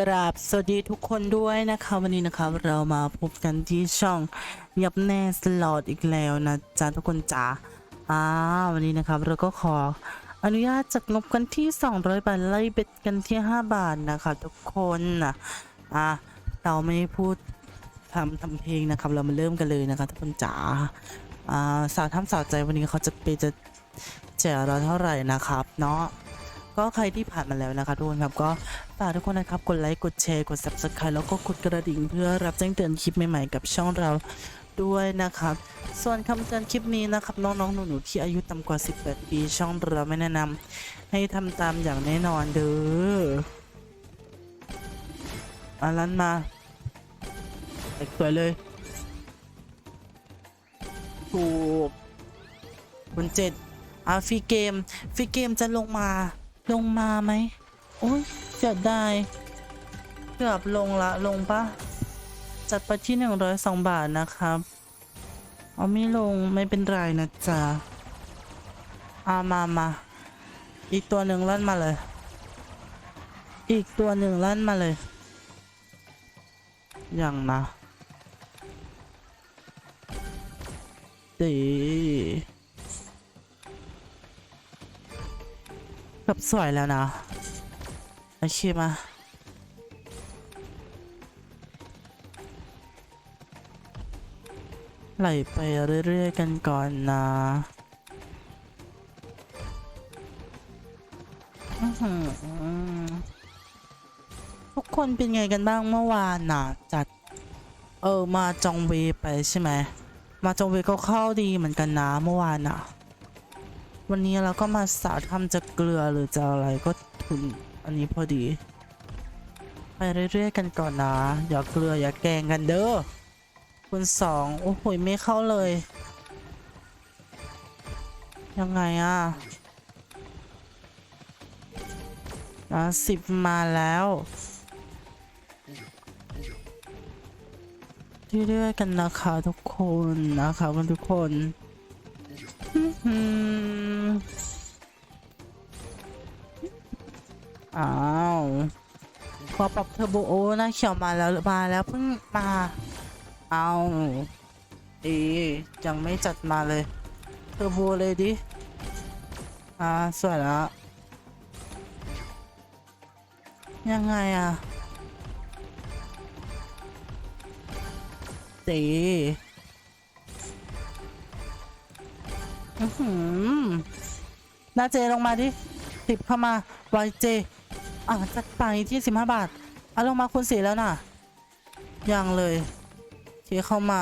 กราบสวัสดีทุกคนด้วยนะคะ วันนี้นะครับเรามาพบกันที่ช่องยับแน่สลอดอีกแล้วนะจ๊ะทุกคนจ๋าอ่าวันนี้นะครับเราก็ขออนุญาตจัดงบกันที่ 200 บาทไล่เบ็ดกันที่ 5 บาทนะคะทุกคนนะอ่าเราไม่พูดทำทำเพลงนะครับ เรามาเริ่มกันเลยนะคะทุกคนจ๋าอ่าสาวทำสาวใจวันนี้เขาจะไปจะแจกเราเท่าไหร่นะครับ เนาะ ก็ใครที่ผ่านมาแล้วนะคะทุกคนครับก็ฝากทุกคนนะครับกดไลค์กดแชร์กด subscribe แล้วก็กดกระดิ่งเพื่อรับแจ้งเตือนคลิปใหม่ๆกับช่องเราด้วยนะครับ ส่วนคำเตือนคลิปนี้นะครับ น้องๆหนูๆที่อายุต่ำกว่า 18 ปีช่องเราไม่แนะนำให้ทำตามอย่างแน่นอนเด้ออาลันมาแต่สวยเลยถูกคุณเจ็ดอาฟีเกมฟีเกมจะลงมา ลงมาไหมโอ้ยเสียดายเกือบลงละลงปะจัดไปที่หนึ่งร้อยสองบาทนะครับเอาไม่ลงไม่เป็นไรนะจ๊ะอามามาอีกตัวหนึ่งลั่นมาเลย อีกตัวหนึ่งลั่นมาเลย อย่างนะดี กับสวยแล้วนะ โอเคมาไหลไปเรื่อยๆกันก่อนนะทุกคนเป็นไงกันบ้างเมื่อวานน่ะจัด เออมาจองเวไปใช่ไหม มาจองเวก็เข้าดีเหมือนกันนะเมื่อวานน่ะ วันนี้เราก็มาสาทำจะเกลือหรือจะอะไรก็ทุนอันนี้พอดี ไปเรื่อยๆกันก่อนนะ อย่าเกลืออย่าแกงกันเด้อคุณสองโอ้โหไม่เข้าเลย ยังไงอะอะสิบมาแล้วเรื่อยๆกันนะคะทุกคนนะคะทุกคน อ้าวขอปรับเทอร์โบโอนะเขียวมาแล้วมาแล้วเพิ่งมา เอาเอ๊ะยังไม่จัดมาเลยเทอร์โบเลยดิ อ่า สวยแล้ว ยังไงอะเอือหือนาเจลงมาดิสิบเข้ามา YJ อะจัดไปที่สิบห้าบาทเอาลงมาคูณสี่แล้วน่ะ ยังเลยเทเข้ามา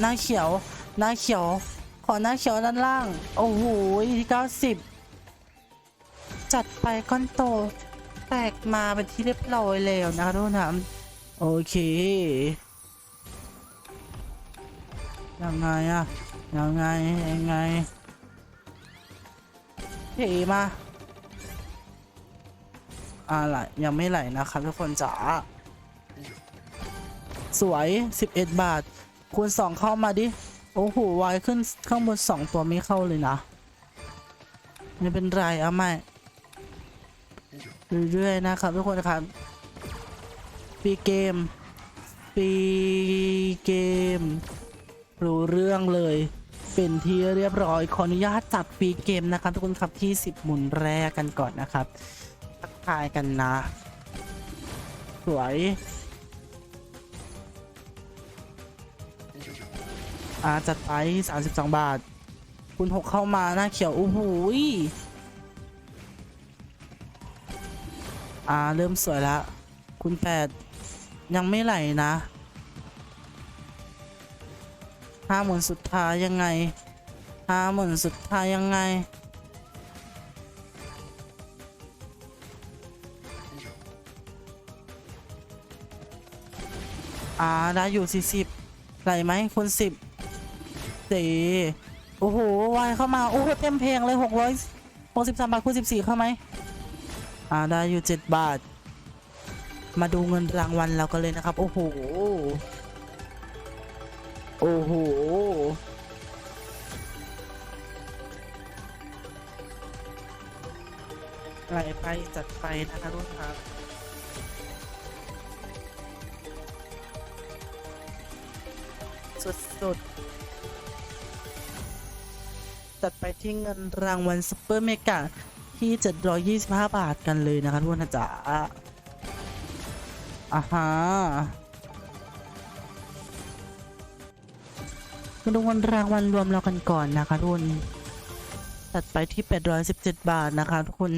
หน้าเขียว หน้าเขียว ขอหน้าเขียวด้านล่าง โอ้โหที่เก้าสิบจัดไปก้อนโต แตกมาเป็นที่เรียบร้อยแล้วนะคะทุกคนนะโอเคยังไงอะ ยังไงยังไงเทมาอะไรยังไม่ไหลนะครับทุกคนจ๋าสวย 11 บาท คูณ 2 เข้ามาดิ โอ้โหวายขึ้นข้างบน 2 ตัวไม่เข้าเลยนะ ไม่เป็นไรเอาไม่เรื่อยๆนะครับทุกคนครับปีเกมปีเกม รู้เรื่องเลย เป็นที่เรียบร้อยขออนุญาตจัดฟรีเกมนะครับทุกคนครับที่ 10 หมุนแรกกันก่อนนะครับทักทายกันนะ สวยอ่าจัดไป 32 บาท คุณ6เข้ามาหน้าเขียวโอ้โหยอ่าเริ่มสวยแล้วคุณ8ยังไม่ไหลนะ ห้าหมื่นสุดท้ายยังไงห้าหมื่นสุดท้ายยังไงอ่าได้อยู่สี่สิบไหลไหมคูณสิบสี่โอ้โหวายเข้ามา โอ้โหเต็มเพลงเลยหกร้อยหกสิบสามบาทคูณสิบสี่เข้าไหมอ่าได้อยู่เจ็ดบาท มาดูเงินรางวัลเรากันเลยนะครับ โอ้โห โอ้โห ไหลไปจัดไปนะคะทุกท่านสุดๆจัดไปที่เงินรางวัลซุเปอร์เมกาที่ 725 บาทกันเลยนะคะทุกท่านจ๋าอ่าฮะ มาดูเงินรางวัลรวมเรากันก่อนนะคะทุนจัดไปที่ 817 บาทนะคะทุกคน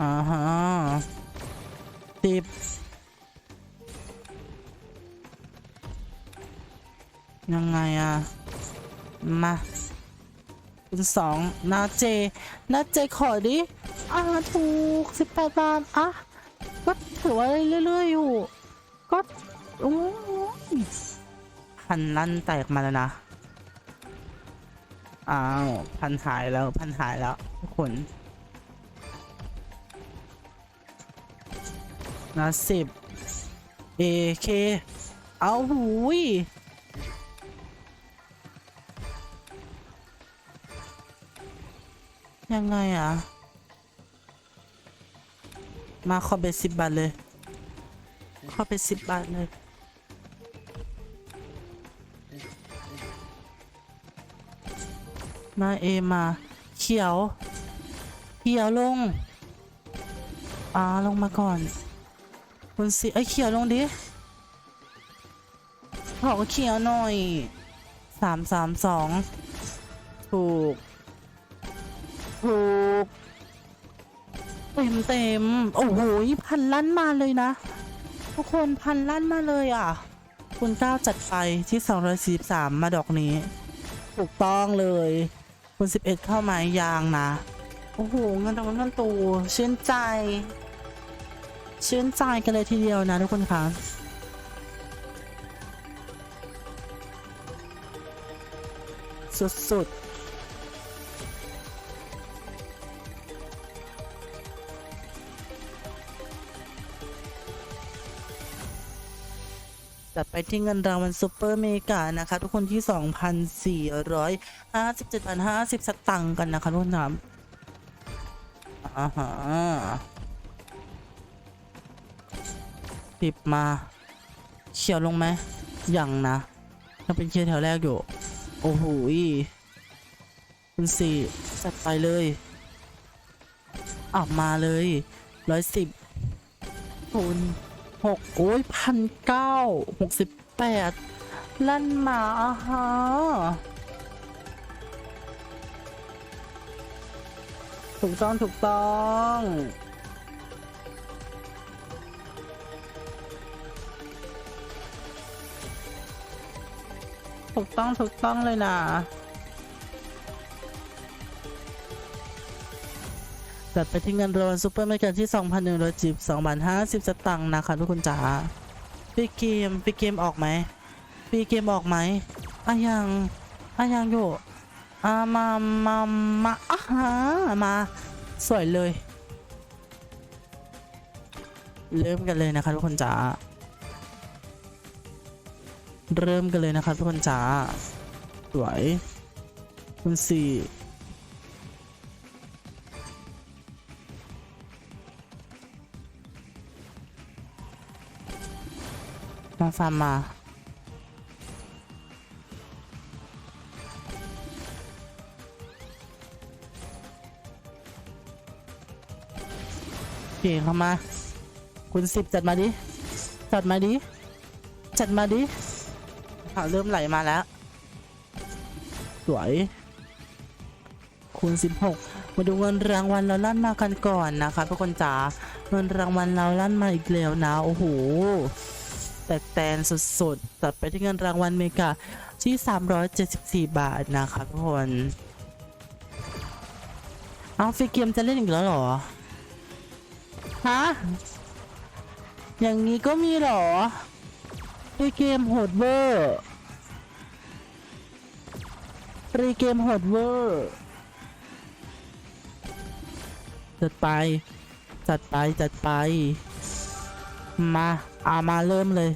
อ่าฮะสิบยังไงอะมาคุณสองนาเจนาเจขอดิอ่าถูกสิบแปดบาทอะก็ถือว่าเรื่อยๆอยู่ก็โอ้ย พันลั่นแตกมาแล้วนะ อ้าว พันหายแล้ว พันหายแล้ว ทุกคนนะสิบเอเค เอาหูยยังไงอะ มาขอเบ็ดสิบบาทเลย ขอเบ็ดสิบบาทเลย มาเอมาเขียว เขียวลงอ่าลงมาก่อนคุณสิไอ้เขียวลงดิขอเขียวหน่อยสามสามสองถูก ถูก เต็มเต็มโอ้โหพันล้านมาเลยนะ ทุกคนพันล้านมาเลยอะ คุณเก้าจัดไปที่243มาดอกนี้ ถูกต้องเลย คุณ11เข้ามายางนะ โอ้โหเงินรางวัลนั่นตูชื่นใจ ชื่นใจกันเลยทีเดียวนะทุกคนคะสุดๆ จัดไปที่เงินรางวัลซูเปอร์เมกานะคะ ทุกคนที่ 2,457บาท50 สตังค์กันนะคะทุกคนครับอ่าฮะติบมาเขียวลงไหมยังนะยังเป็นเชียร์แถวแรกอยู่ โอ้โหยคุณสี่จัดไปเลยอะมาเลยร้อยสิบคูณ หกโอ้ยพันเก้าหกสิบแปดลั่นหมาอะฮะถูกต้องถูกต้องถูกต้องถูกต้องเลยนะ จัดไปที่เงินรางวัลซูเปอร์เมกาที่ 2,110 2บาท50 สตังค์นะคะทุกคนจ๋าพี่เกมพี่เกมออกไหมพี่เกมออกไหมอะยังอะยังอยู่อะมามามาอะฮะมาสวยเลย เริ่มกันเลยนะคะทุกคนจ๋าเริ่มกันเลยนะคะทุกคนจ๋าสวยคุณสี่ มาฟาร์มมาโอเคเข้ามา คุณสิบจัดมาดิ จัดมาดิ จัดมาดิอะเริ่มไหลมาแล้ว สวย คูณ16 มาดูเงินรางวัลเราลั่นมากันก่อนนะคะทุกคนจ๋า เงินรางวัลเราลั่นมาอีกแล้วนะ โอ้โห แต่แตนสุดๆตัดไปที่เงินรางวัลเมกาที่ 374 บาทนะคะทุกคนเอาฟรีเกมจะเล่นอีกแล้วเหรอ ฮะ อย่างนี้ก็มีเหรอฟรีเกมโหดเวอร์ฟรีเกมโหดเวอร์จัดไป จัดไป จัดไป มา อามาเริ่มเลย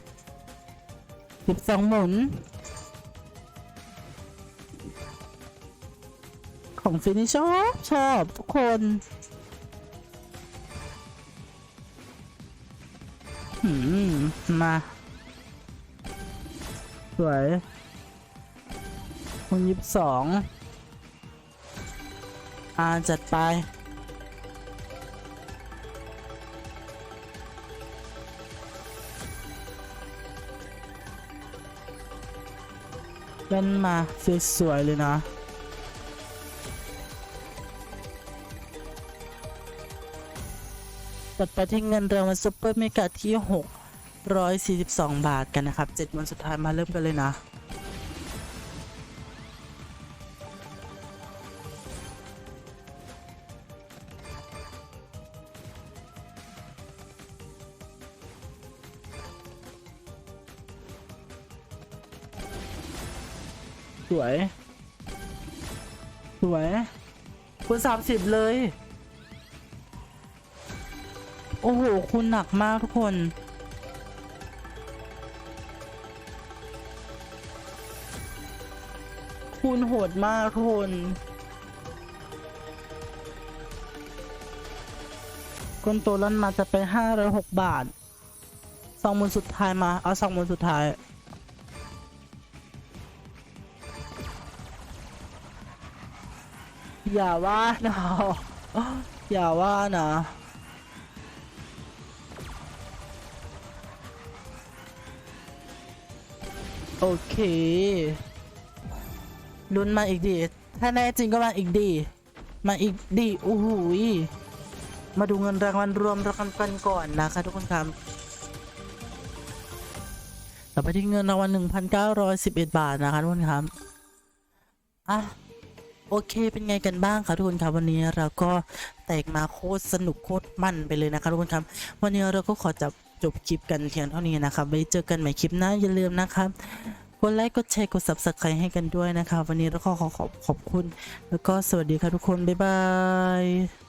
สิบสองหมุน ของฟินิชชอบชอบทุกคนมมาวยคนยิบสอง อ่า จัดไป เล่นมาสวยๆเลยนะตัดไปที่เงินรางวัลซุปเปอร์เมกาที่ 642 บาทกันนะครับ 7 วันสุดท้ายมาเริ่มกันเลยนะ สวย สวยคุณสามสิบเลย โอ้โห คุณหนักมากทุกคนคุณโหดมากทุกคนก้นโตลันมาจะไปห้าร้อยหกบาทสองมูลสุดท้ายมา เอาสองมูลสุดท้าย อย่าว่านะอย่าว่านะโอเคลุ้นมาอีกดีถ้าแน่จริงก็มาอีกดี มาอีกดีโอ้โหยมาดูเงินรางวัลรวมรางวัลกันก่อนนะคะทุกคนครับต่อไปที่เงินรางวัล1,911บาทนะคะทุกคนครับอะ โอเคเป็นไงกันบ้างคะทุกคนครับวันนี้เราก็แตกมาโคตรสนุกโคตรมันไปเลยนะคะทุกคนครับ วันนี้เราก็ขอจับจบคลิปกันเพียงเท่านี้นะครับไว้เจอกันใหม่คลิปหน้าอย่าลืมนะครับกดไลค์กดแชร์กด subscribe ให้กันด้วยนะครับวันนี้เราก็ขอขอบขอบคุณ แล้วก็สวัสดีค่ะทุกคนบ๊ายบาย